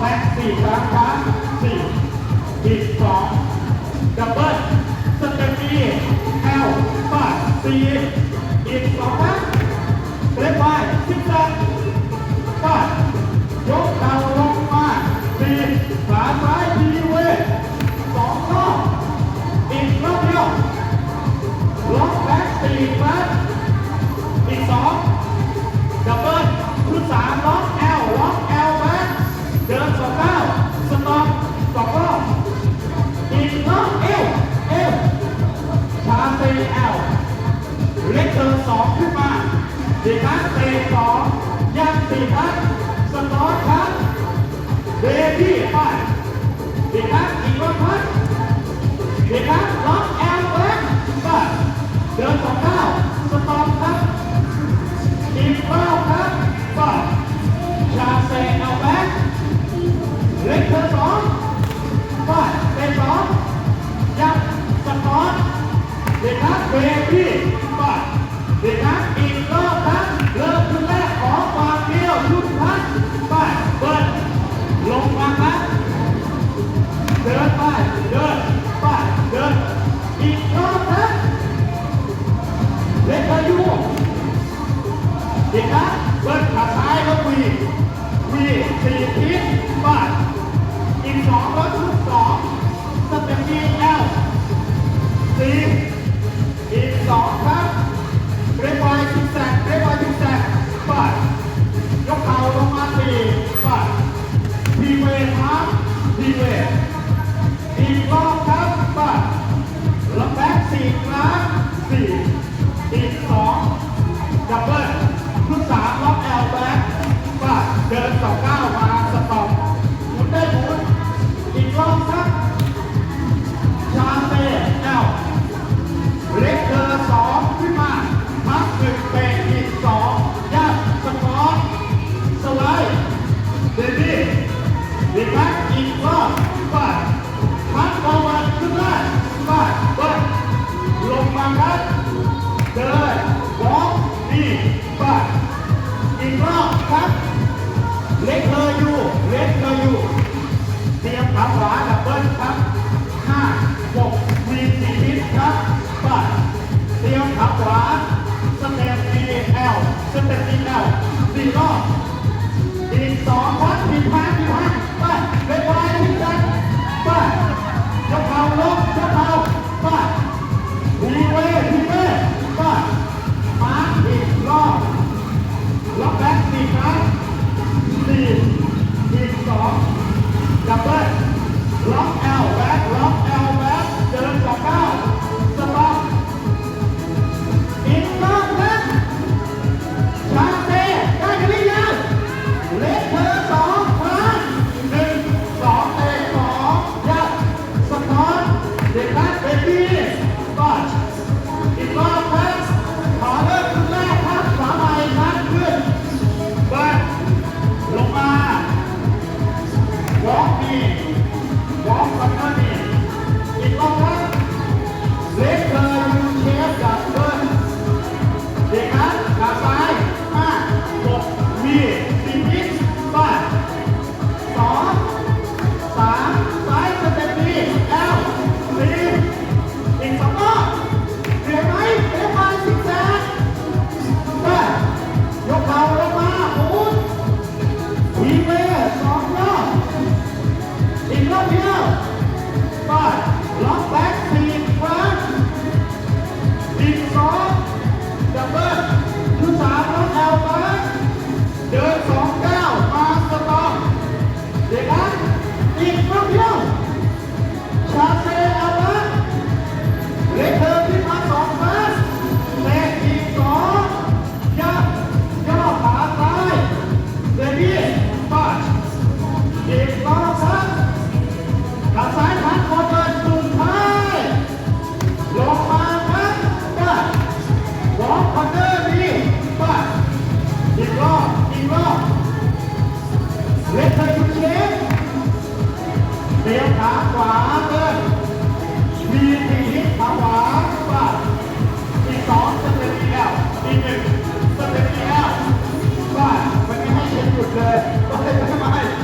แม็กสี่ครั้งครั้งสี่อีกสองดับเบิ้ล เวที่ไปเด็กนักอีกวันพันเด็กนัก ตีสองดับเบิลทุกสามล็อกแอลแบ็คกก็เดินสองก้า อีกรอบครับ เล็กเลยอยู่เล็กเลยอยู่เตรียมขาขวาดับเบิ้ลครับห้าหกมีสี่นิดครับปัดเตรียมขาขวาสเต็ปดีเอลสเต็ปดีเอลสี่รอบอีกสอง ยุดเ